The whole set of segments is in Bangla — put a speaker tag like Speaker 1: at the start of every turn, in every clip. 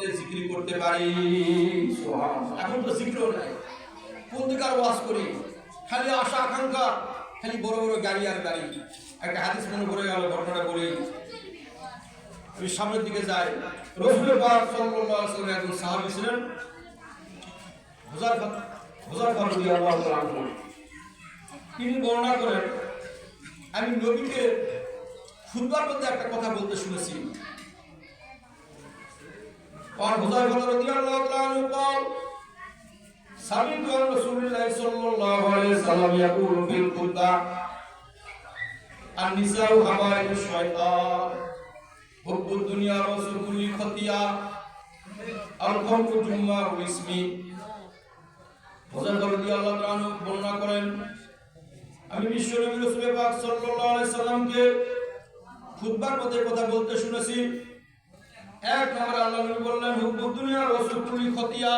Speaker 1: জিক্রি করতে পারি। এখন তো নাই। করি? খালি আশা, আকাঙ্ক্ষা, খালি বড় বড় গাড়ি আর গাড়ি। একটা হাদিস মনে পড়ে গেল আমি সামনের দিকে যাই। রসুল একজন সাহাবী ছিলেন। তিনি বর্ণনা করেন, আমি নবীকে খুতবার মধ্যে একটা কথা বলতে শুনেছি। আর হুজাইফা রাদিয়াল্লাহু তাআলা আনহু قال سمعت عن رسول الله صلى الله عليه وسلم يقول في الخطبة النساء حبائل الشيطان حب الدنيا رسول كل خطيئة الخمر جمع الاسم হুজাইফা রাদিয়াল্লাহু তাআলা আনহু বর্ণনা করেন আমি বিশ্বনবী রাসূল পাক সাল্লাল্লাহু আলাইহি সাল্লামকে খুতবার মধ্যে কথা বলতে শুনেছি এক নম্বরে আল্লাহ নবী বললেন হুব্বুদ দুনিয়া রাসূল কুলি খতিয়া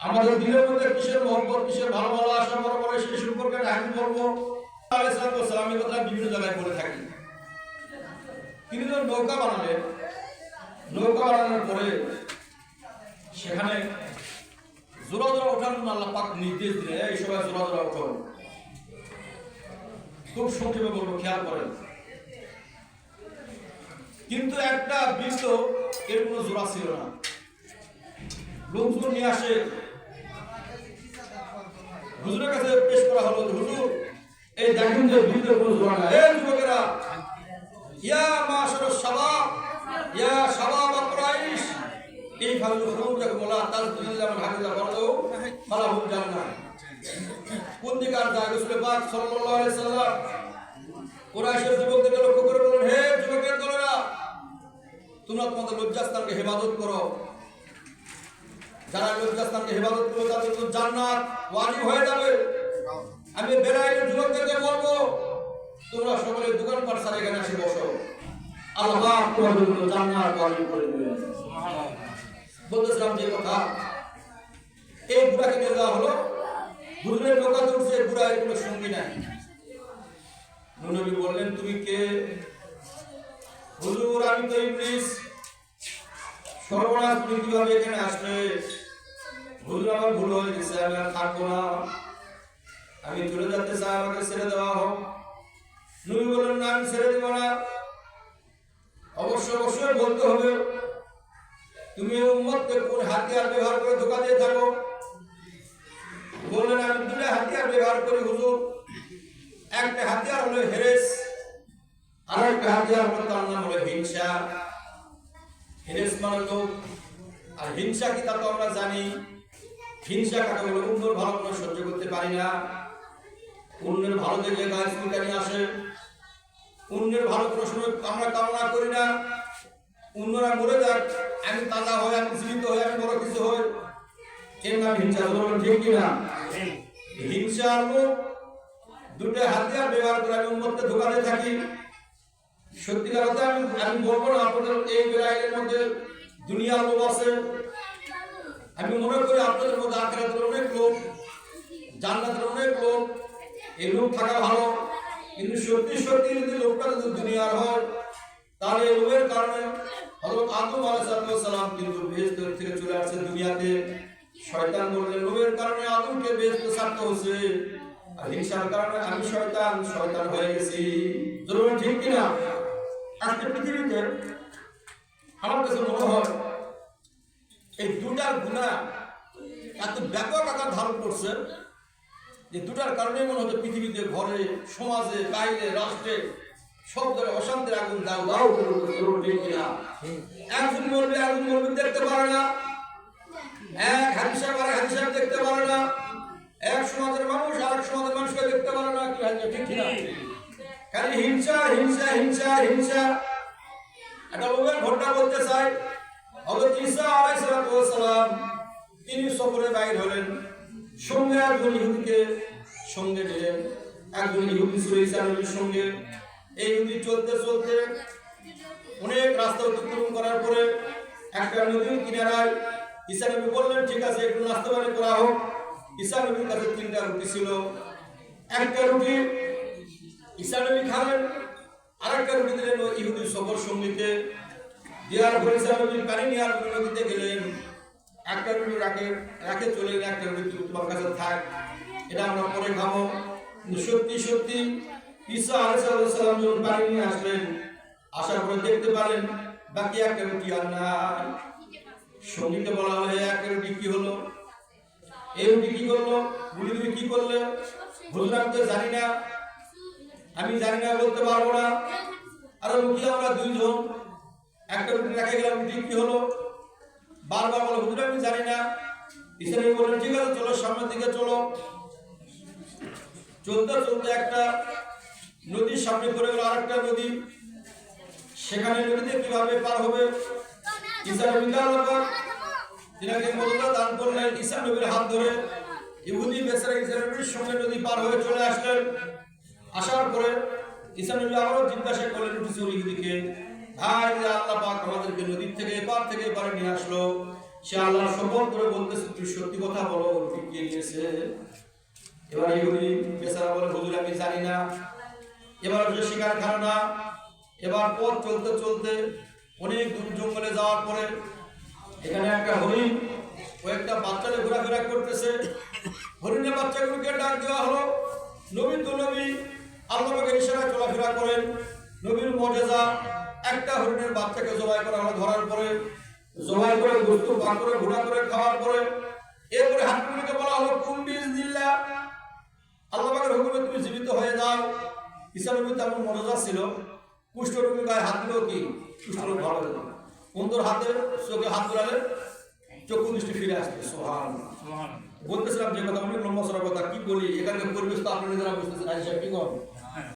Speaker 1: আমাদের দিলের মধ্যে কিসের মহব্বত, কিসের ভালো ভালো আশা বড় বড় সেই সম্পর্কে আমি বলব। আলাইহিস কথা বিভিন্ন জায়গায় বলে থাকি। তিনি যখন নৌকা বানালেন, নৌকা বানানোর পরে সেখানে জোড়া জোড়া ওঠার জন্য আল্লাহ পাক নির্দেশ দিলেন, এই সময় জোড়া জোড়া ওঠো খুব সংক্ষেপে বলব, খেয়াল করেন। কিন্তু একটা বৃদ্ধ এর কোনো জোড়া ছিল না। লোকজন নিয়ে আসে। হুজুরের কাছে পেশ করা হলো হুজুর, এই দেখেন যে বৃদ্ধের কোনো জোড়া নাই। এই যুবকেরা, ইয়া মাশার শাবাব ইয়া শাবাব কুরাইশ। এই ফালু খুরুজাক মোলা তাজদুলিল্লাহ মান হাফিজা বলো ফালাহুম জান্নাহ কোন দিকে আর যায়? রাসূল পাক সাল্লাল্লাহু আলাইহি সাল্লাম কুরাইশের যুবকদেরকে লক্ষ্য করে বলেন হে তোমরা তোমাদের লজ্জাস্থানকে হেফাজত করো। যারা লজ্জাস্থানকে হেফাজত করো তাদের জন্য জান্নাত ওয়াজিব হয়ে যাবে। আমি বেড়াইলে যুবকদেরকে বলব, তোমরা সকলে দোকানপাট সারা এখানে এসে বসো। আল্লাহ জন্য জান্নাত করে বলতেছিলাম যে কথা, এই বুড়াকে নিয়ে যাওয়া হলো। নৌকা তুলছে বুড়া এর কোনো সঙ্গী নাই। বললেন, তুমি কে? হুজুর আমি তো ইবলিস। সর্বনাশ তুমি কীভাবে এখানে আসলে হুজুর আমার ভুল হয়ে গেছে, আমি আর থাকব না। আমি চলে যেতে চাই আমাকে ছেড়ে দেওয়া হোক। নবী বললেন না, আমি ছেড়ে দেবো না। অবশ্যই অবশ্যই বলতে হবে, তুমি উম্মতকে কোন হাতিয়ার ব্যবহার করে ধোকা দিয়ে থাকো? বললেন, আমি দুটো হাতিয়ার ব্যবহার করি, হুজুর। একটা হাতিয়ার হলো হেরেস আর একটা হাতিয়ার হলো তার নাম হলো হিংসা। হেরেস মানে লোক আর হিংসা কি তা তো আমরা জানি। হিংসা কাকে বলে অন্যর ভালো কোনো সহ্য করতে পারি না। অন্যের ভালো দেখলে গাছ ফুলকানি আসে। অন্যের ভালো সময় আমরা কামনা করি না। অন্যরা মরে যাক আমি তাজা হই আমি জীবিত হই আমি বড় কিছু হই এর নাম হিংসা বলবেন ঠিক কিনা হিংসা লোক দুটো হাতিয়ার ব্যবহার করে আমি উন্মতকে ধোকাতে থাকি। সত্যিকার কথা আমি আমি বলব না, আপনাদের এই বেলায়ের মধ্যে দুনিয়ার লোক আছে। আমি মনে করি আপনাদের মধ্যে আখেরাতের অনেক লোক, জান্নাতের অনেক লোক, এই লোক থাকা ভালো। কিন্তু সত্যি সত্যি যদি লোকটা যদি দুনিয়ার হয়, তাহলে এই লোকের কারণে হযরত আদম আলাইহিস সালাম কিন্তু বেহেশত থেকে চলে আসছে দুনিয়াতে। শয়তান বললেন লোভের কারণে আদমকে বেহেশত ছাড়তে হচ্ছে। হিংসার কারণে আমি শয়তান শয়তান হয়ে গেছি। ঠিক কিনা? আজকে পৃথিবীতে আমার কাছে মনে হয় এই দুটার গুণা এত ব্যাপক আকার ধারণ করছে যে দুটার কারণে মনে হচ্ছে পৃথিবীতে ঘরে, সমাজে, বাইরে, রাষ্ট্রে সব জায়গায় অশান্তির আগুন দাও দাও একজন মরবে একজন মরবে দেখতে পারে না। এক হাদিসা না হাদিসা ঠিক কিনা? খালি হিংসা হিংসা হিংসা হিংসা। একটা লোকের ঘটনা বলতে চাই। হযরত ঈসা আলাইহিস তিনি সফরে বাইর হলেন। সঙ্গে একজন ইহুদিকে সঙ্গে নিলেন একজন ইহুদি ছিল ঈসা নবীর সঙ্গে। এই ইহুদি চলতে চলতে অনেক রাস্তা অতিক্রম করার পরে একটা নদীর কিনারায় ঈসা নবী বললেন ঠিক আছে একটু নাস্তা পানি করা হোক। ঈসা নবীর কাছে তিনটা রুটি ছিল। একটা রুটি ঈসা নবী খালেন আর একটা রুটি দিলেন ইহুদি সফর সঙ্গীতে। দেওয়ার পরে ঈসা পানি নেওয়ার নদীতে গেলেন। একটা রুটি রাখে রাখে চলে গেলে একটা রুটি তোমার কাছে থাক। এটা আমরা পরে খাব। সত্যি সত্যি, ঈসা আলাইসাল্লাম যখন বাড়ি নিয়ে আসলেন, আসার পরে দেখতে পারেন বাকি একটা রুটি আর নাই। সঙ্গীতে বলা হয় একটা রুটি কি হলো? এই রুটি কি করল? তুমি কি করলে? হুজুর জানি না। আমি জানি না, বলতে পারব না। আর রুটি আমরা দুইজন? একটা রুটি রেখে গেলাম, রুটি কি হলো? বারবার বলে হুজুর আমি জানি না। ইসলামী বললেন, ঠিক আছে, চলো, সামনের দিকে চলো। চলতে চলতে একটা নদীর সামনে পড়ে গেল, আরেকটা নদী। সেখানে নদীতে কীভাবে পার হবে? মদত দান করলেন। ঈসা নবীর হাত ধরে ইহুদি বেচারা ঈসা নবীর সঙ্গে নদী পার হয়ে চলে আসলেন, আসার পরে নবী আবারও জিজ্ঞাসা করলেন চলি ইহুদিকে ভাই আল্লাহ পাক আমাদেরকে নদীর থেকে এপার থেকে এপারে নিয়ে আসলো, সে আল্লাহ শপথ করে বলতেছে, তুমি সত্যি কথা বলো ঠিক কে নিয়েছে? এবার ইহুদি বেচারা বলে, হুজুর, আমি জানি না। এবার হচ্ছে শিকার খানা এবার পথ চলতে চলতে অনেক দূর জঙ্গলে যাওয়ার পরে এখানে একটা হরিণ ও একটা বাচ্চাকে ঘোরাফেরা করতেছে। হরিণের বাচ্চাগুলোকে ডাক দেওয়া হলো। নবী তো নবী আল্লাহকে ইশারায় চলাফেরা করেন। নবীর মর্যাদা, একটা হরিণের বাচ্চাকে জবাই করা হলো ধরার পরে। জবাই করে গোস্ত পাক করে ঘোড়া করে খাওয়ার পরে। এরপরে হাতগুলোকে বলা হলো কুম্বিজ দিল্লা আল্লাহ পাকের হুকুমে তুমি জীবিত হয়ে যাও। ঈসা নবী তেমন মনোজা ছিল। কুষ্ঠ রোগী গায়ে হাত দিলেও কি? কুষ্ঠ ভালো হয়ে যাবে বন্ধুর হাতে, চোখে হাত ঘোরালে চক্ষু দৃষ্টি ফিরে আসবে সোহান বলতেছিলাম যে কথা অনেক লম্বা কথা কি বলি? এখানে পরিবেশ তো আপনি নিজেরা বুঝতেছেন আজ কি কম?